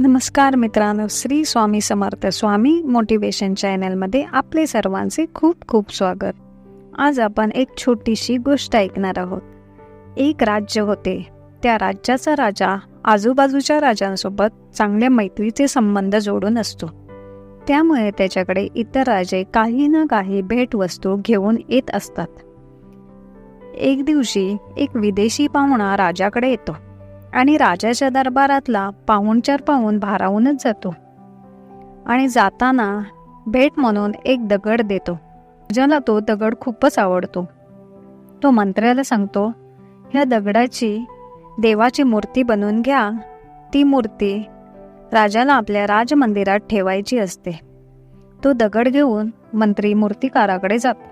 नमस्कार मित्रांनो श्री स्वामी समर्थ स्वामी मोटिवेशन चॅनलमध्ये आपले सर्वांचे खूप खूप स्वागत. आज आपण एक छोटीशी गोष्ट ऐकणार आहोत. एक राज्य होते. त्या राज्याचा राजा आजूबाजूच्या राजांसोबत चांगल्या मैत्रीचे संबंध जोडून असतो. त्यामुळे त्याच्याकडे इतर राजे काही ना काही भेटवस्तू घेऊन येत असतात. एक दिवशी एक विदेशी पाहुणा राजाकडे येतो. आणि राजाच्या दरबारातला पाहुणचार पाहून भारावूनच जातो. आणि जाताना भेट म्हणून एक दगड देतो. ज्याला तो दगड खूपच आवडतो. तो मंत्र्याला सांगतो ह्या दगडाची देवाची मूर्ती बनवून घ्या. ती मूर्ती राजाला आपल्या राजमंदिरात ठेवायची असते. तो दगड घेऊन मंत्री मूर्तिकाराकडे जातो.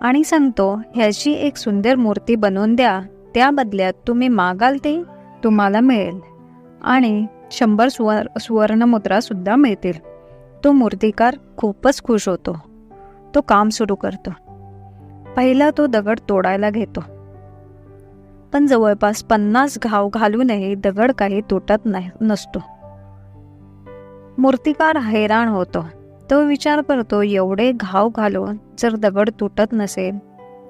आणि सांगतो ह्याची एक सुंदर मूर्ती बनवून द्या. त्या बदल्यात तुम्ही मागाल ते तुम्हाला मिळेल. आणि शंभर सुवर सुवर्णमुद्रा सुद्धा मिळतील. तो मूर्तिकार खूपच खुश होतो. तो काम सुरू करतो. पहिला तो दगड तोडायला घेतो. पण जवळपास पन्नास घाव घालूनही दगड काही तुटत नाही नसतो. मूर्तिकार हैराण होतो. तो विचार करतो एवढे घाव घालून जर दगड तुटत नसेल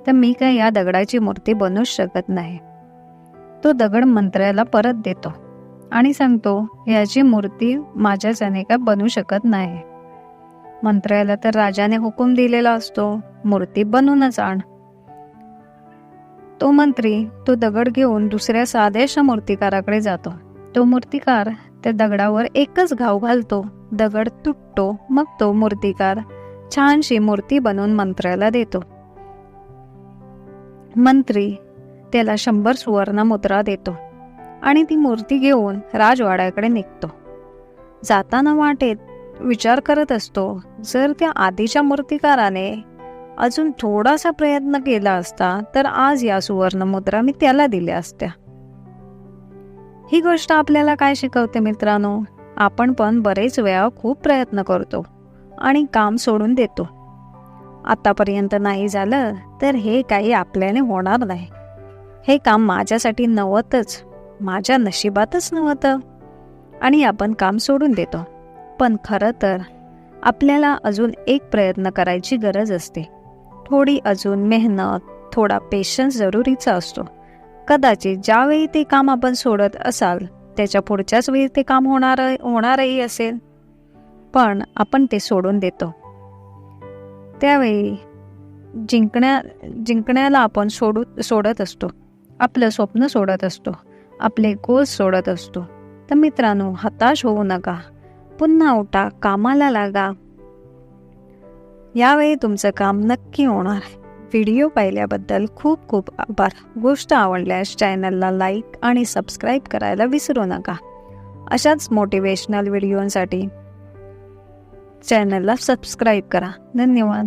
तर मी काय या दगडाची मूर्ती बनूच शकत नाही. तो दगड मंत्र्याला परत देतो आणि सांगतो याची मूर्ती माझ्याच्याने का बनू शकत नाही. मंत्र्याला तर राजाने हुकूम दिलेला असतो मूर्ती बनवूनच आण. तो मंत्री तो दगड घेऊन दुसऱ्या साध्याशा मूर्तिकाराकडे जातो. तो मूर्तिकार त्या दगडावर एकच घाव घालतो दगड तुटतो मग तो मूर्तिकार छानशी मूर्ती बनवून मंत्र्याला देतो. मंत्री त्याला शंभर सुवर्ण मुद्रा देतो आणि ती मूर्ती घेऊन राजवाड्याकडे निघतो. जाताना वाटेत विचार करत असतो जर त्या आधीच्या मूर्तिकाराने अजून थोडासा प्रयत्न केला असता तर आज या सुवर्ण मुद्रा मी त्याला दिल्या असत्या. ही गोष्ट आपल्याला काय शिकवते मित्रांनो? आपण पण बरेच वेळा खूप प्रयत्न करतो आणि काम सोडून देतो. आतापर्यंत नाही झालं तर हे काही आपल्याने होणार नाही. हे काम माझ्यासाठी नव्हतंच. माझ्या नशिबातच नव्हतं. आणि आपण काम सोडून देतो. पण खरं तर आपल्याला अजून एक प्रयत्न करायची गरज असते. थोडी अजून मेहनत थोडा पेशन्स जरुरीचा असतो. कदाचित ज्यावेळी ते काम आपण सोडत असाल त्याच्या पुढच्याच वेळी ते काम होणार होणारही असेल. पण आपण ते सोडून देतो. त्यावेळी जिंकण्या जिंकण्याला आपण सोडू सोडत असतो. आपलं स्वप्न सोडत असतो. आपले गोल्स सोडत असतो. तर मित्रांनो हताश होऊ नका. पुन्हा उठा कामाला लागा. यावेळी तुमचं काम नक्की होणार. व्हिडिओ पाहिल्याबद्दल खूप खूप आभार. गोष्ट आवडल्यास चॅनलला लाईक आणि सबस्क्राईब करायला विसरू नका. अशाच मोटिवेशनल व्हिडिओसाठी चॅनलला सबस्क्राईब करा. धन्यवाद.